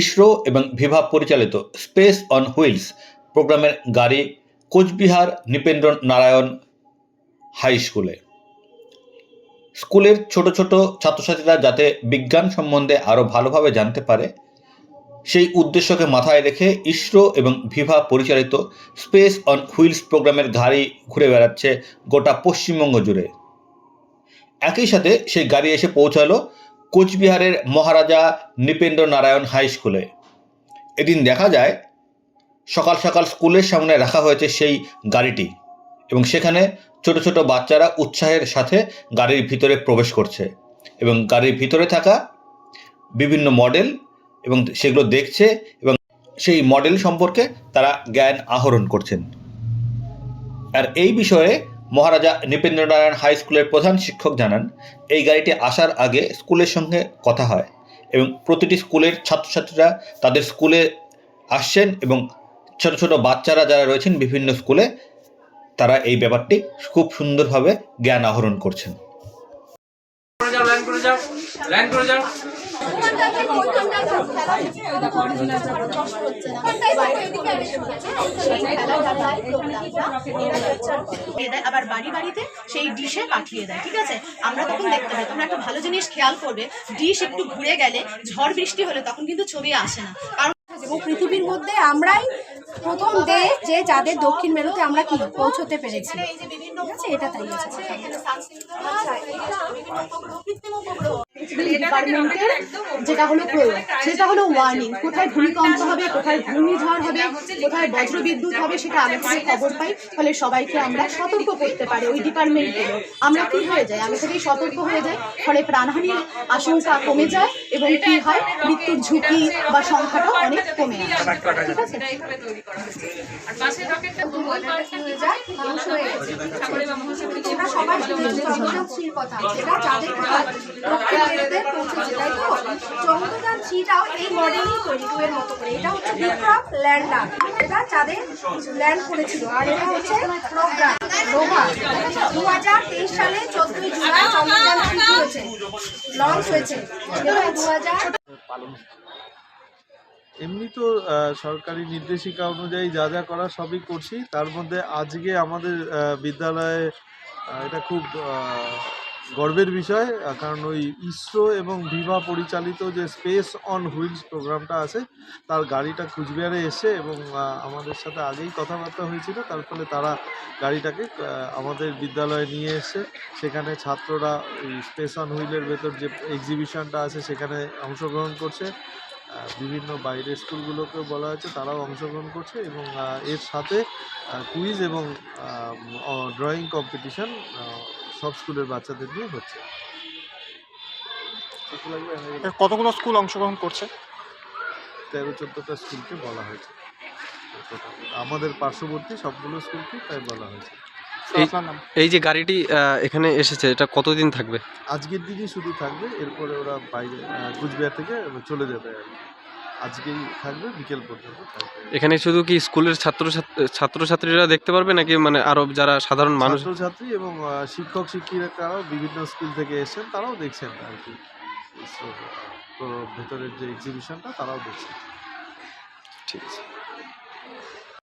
ইসরো এবং ভিভা পরিচালিত space on wheels প্রোগ্রামের গাড়ি কোচবিহার নৃপেন্দ্র নারায়ণ হাই স্কুলে। স্কুলের ছোট ছোট ছাত্রছাত্রীরা যাতে বিজ্ঞান সম্বন্ধে আরও ভালোভাবে জানতে পারে, সেই উদ্দেশ্যকে মাথায় রেখে ইসরো এবং ভিভা পরিচালিত স্পেস অন হুইলস প্রোগ্রামের গাড়ি ঘুরে বেড়াচ্ছে গোটা পশ্চিমবঙ্গ জুড়ে। একই সাথে সেই গাড়ি এসে পৌঁছালো কোচবিহারের মহারাজা নৃপেন্দ্র নারায়ণ হাই স্কুলে। এদিন দেখা যায়, সকাল সকাল স্কুলের সামনে রাখা হয়েছে সেই গাড়িটি এবং সেখানে ছোট ছোট বাচ্চারা উৎসাহের সাথে গাড়ির ভিতরে প্রবেশ করছে এবং গাড়ির ভিতরে থাকা বিভিন্ন মডেল এবং সেগুলো দেখছে এবং সেই মডেল সম্পর্কে তারা জ্ঞান আহরণ করছেন। আর এই বিষয়ে মহারাজা নৃপেন্দ্রনারায়ণ হাই স্কুলের প্রধান শিক্ষক জানান, এই গাড়িটি আসার আগে স্কুলের সঙ্গে কথা হয় এবং প্রতিটি স্কুলের ছাত্রছাত্রীরা তাদের স্কুলে আসছেন এবং ছোট ছোট বাচ্চারা যারা রয়েছেন বিভিন্ন স্কুলে, তারা এই ব্যাপারটি খুব সুন্দরভাবে জ্ঞান আহরণ করছেন। করে যাও লাইন করে যাও লাইন করে যাও। আবার বাড়ি বাড়িতে সেই ডিশে পাঠিয়ে দেয় ঠিক আছে? আমরা তখন দেখতে পাই তোমরা একটা ভালো জিনিস খেয়াল করবে ডিশ একটু ঘুরে গেলে ঝড় বৃষ্টি হলে তখন কিন্তু ছবি আসে না। কারণ এবং পৃথিবীর মধ্যে আমরাই প্রথম দেশ যে যাদের দক্ষিণ মেরুতে আমরা কি পৌঁছতে পেরেছি। এখানে এই যে বিভিন্ন ঠিক আছে? এটা তাই আছে। bro. Fifty mo po. ডিপার্টমেন্টের যেটা হলো প্রয়োগ সেটা হলো ওয়ার্নিং কোথায় ভূমিকম্প হবে কোথায় ঘূর্ণিঝড় হবে কোথায় বজ্রবিদ্যুৎ হবে সেটা আগে থেকে খবর পাই ফলে সবাইকে আমরা সতর্ক করতে পারি ওই ডিপার্টমেন্টগুলো আমরা কি হয়ে যাই আগে থেকেই সতর্ক হয়ে যাই ফলে প্রাণহানির আশঙ্কা কমে যায় এবং কি হয় মৃত্যুর ঝুঁকি বা সংখ্যাটাও অনেক কমে আসে ঠিক আছে হয়ে যায় হয়ে সংবেদনশীল কথা যেটা যাদের কথা দক্ষিণ মেরুতে পৌঁছেছে তাই তো চন্দ্রযান থ্রিটাও এই মডেলই তৈরি টু এর মতো করে। এটা হচ্ছে বিক্রম ল্যান্ডার এটা চাঁদে ল্যান্ড করেছিল। আর এটা হচ্ছে প্রোগ্রাম রোভার দু হাজার তেইশ সালে চোদ্দই জুলাই চন্দ্রযান থ্রি হয়েছে লঞ্চ হয়েছে। এবং দু হাজার এমনি তো সরকারি নির্দেশিকা অনুযায়ী যা যা করা সবই করছি। তার মধ্যে আজকে আমাদের বিদ্যালয়ে এটা খুব গর্বের বিষয় কারণ ওই ইসরো এবং ভিভা পরিচালিত যে স্পেস অন হুইলস প্রোগ্রামটা আছে, তার গাড়িটা কুচবিহারে এসে এবং আমাদের সাথে আগেই কথাবার্তা হয়েছিল, তার ফলে তারা গাড়িটাকে আমাদের বিদ্যালয়ে নিয়ে এসে সেখানে ছাত্ররা ওই স্পেস অন হুইলের ভেতর যে এক্সিবিশনটা আছে সেখানে অংশগ্রহণ করছে। বিভিন্ন বাইরের স্কুলগুলোকেও বলা হয়েছে, তারাও অংশগ্রহণ করছে এবং এর সাথে কুইজ এবং ড্রয়িং কম্পিটিশন সব স্কুলের বাচ্চাদের নিয়ে হচ্ছে। কতগুলো স্কুল অংশগ্রহণ করছে? তেরো চোদ্দোটা স্কুলকে বলা হয়েছে। আমাদের পার্শ্ববর্তী সবগুলো স্কুলকে তাই বলা হয়েছে। এই- যে গাড়িটি এখানে এসেছে এটা কতদিন থাকবে? আজকের দিনই শুধু থাকবে এরপরে ওরা বাইরে কুচবিহার থেকে চলে যাবে আর কি। আজকেই থাকবে বিকেল পর্যন্ত এখানে শুধু কি স্কুলের ছাত্র ছাত্রছাত্রীরা দেখতে পারবে নাকি মানে আরও যারা সাধারণ মানুষ? ছাত্রছাত্রী এবং শিক্ষক শিক্ষিকারাও বিভিন্ন স্কুল থেকে এসেছেন তারাও দেখছেন আর কি। তো ভেতরের যে এক্সিবিশনটা তারাও দেখছেন। ঠিক আছে।